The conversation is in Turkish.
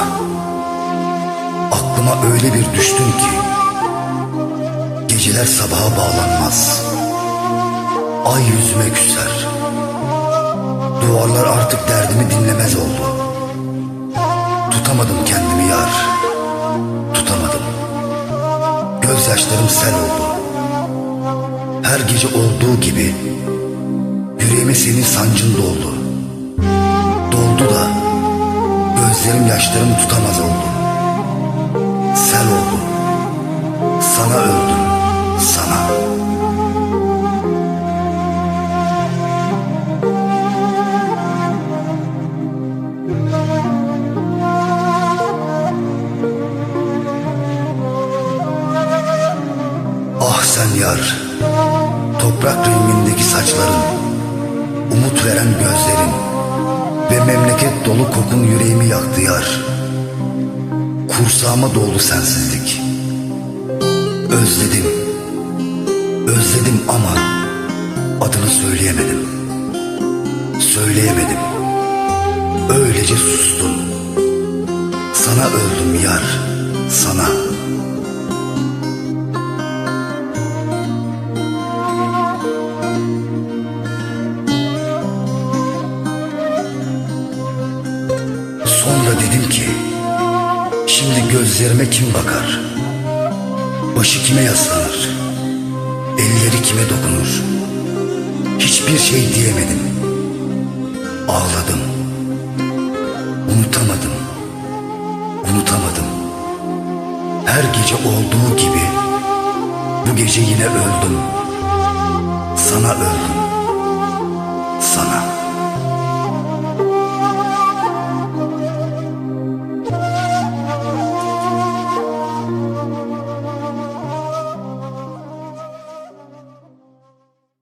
aklıma. Aklıma öyle bir düştün ki geceler sabaha bağlanmaz. Ay yüzüme küser. Duvarlar artık derdimi dinlemez oldu. Tutamadım kendimi yar. Tutamadım. Gözyaşlarım sel oldu. Her gece olduğu gibi yüreğime senin sancın doldu. Gözlerim yaşlarımı tutamaz oldu. Sel oldu. Sana öldüm, sana. Ah sen yar, toprak rengindeki saçların, umut veren gözlerin dolu kokun yüreğimi yaktı yar. Kursağıma doldu sensizlik. Özledim, özledim ama adını söyleyemedim. Söyleyemedim. Öylece sustum. Sana öldüm yar, sana. Sonra dedim ki, şimdi gözlerime kim bakar? Başı kime yaslanır? Elleri kime dokunur? Hiçbir şey diyemedim. Ağladım. Unutamadım. Unutamadım. Her gece olduğu gibi bu gece yine öldüm. Sana öldüm.